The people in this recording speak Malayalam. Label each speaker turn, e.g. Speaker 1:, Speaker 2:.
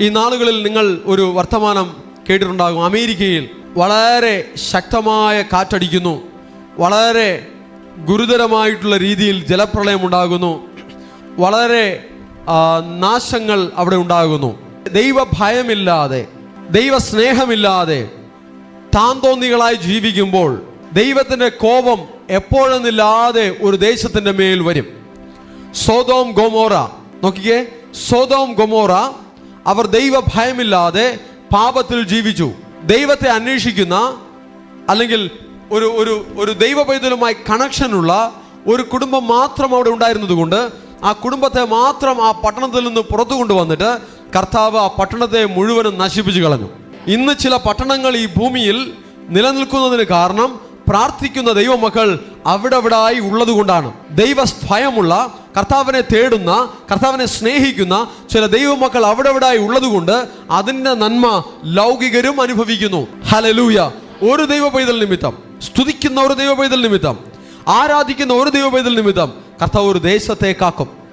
Speaker 1: ഈ നാളുകളിൽ നിങ്ങൾ ഒരു വർത്തമാനം കേട്ടിട്ടുണ്ടാകും. അമേരിക്കയിൽ വളരെ ശക്തമായ കാറ്റടിക്കുന്നു. വളരെ ഗുരുതരമായിട്ടുള്ള രീതിയിൽ ജലപ്രളയം ഉണ്ടാകുന്നു. വളരെ നാശങ്ങൾ അവിടെ ഉണ്ടാകുന്നു. ദൈവ ഭയമില്ലാതെ ദൈവ സ്നേഹമില്ലാതെ താന്തോന്നികളായി ജീവിക്കുമ്പോൾ ദൈവത്തിന്റെ കോപം എപ്പോഴെന്നില്ലാതെ ഒരു ദേശത്തിന്റെ മേൽ വരും. Sodom Gomorrah. നോക്കിക്കേ സോതോം ഗൊമോറ അവർ ദൈവ ഭയമില്ലാതെ പാപത്തിൽ ജീവിച്ചു. ദൈവത്തെ അന്വേഷിക്കുന്ന അല്ലെങ്കിൽ ഒരു ഒരു ഒരു ദൈവ പൈതലുമായി കണക്ഷനുള്ള ഒരു കുടുംബം മാത്രം അവിടെ ഉണ്ടായിരുന്നത് കൊണ്ട് ആ കുടുംബത്തെ മാത്രം ആ പട്ടണത്തിൽ നിന്ന് പുറത്തു കൊണ്ടുവന്നിട്ട് കർത്താവ് ആ പട്ടണത്തെ മുഴുവനും നശിപ്പിച്ചു കളഞ്ഞു. ഇന്ന് ചില പട്ടണങ്ങൾ ഈ ഭൂമിയിൽ നിലനിൽക്കുന്നതിന് കാരണം പ്രാർത്ഥിക്കുന്ന ദൈവമക്കൾ അവിടെ അവിടായി ഉള്ളത് കൊണ്ടാണ് ദൈവ ഭയമുള്ള കർത്താവിനെ തേടുന്ന കർത്താവിനെ സ്നേഹിക്കുന്ന ചില ദൈവമക്കൾ അവിടെ അവിടായി ഉള്ളത് കൊണ്ട് അതിന്റെ നന്മ ലൗകികരും അനുഭവിക്കുന്നു. ഹലലൂയ ഒരു ദൈവ പൈതൽ നിമിത്തം. സ്തുതിക്കുന്ന ഒരു ദൈവ പൈതൽ നിമിത്തം. ആരാധിക്കുന്ന ഒരു ദൈവ പൈതൽ നിമിത്തം. കർത്താവ് ഒരു ദേശത്തെ കാക്കും.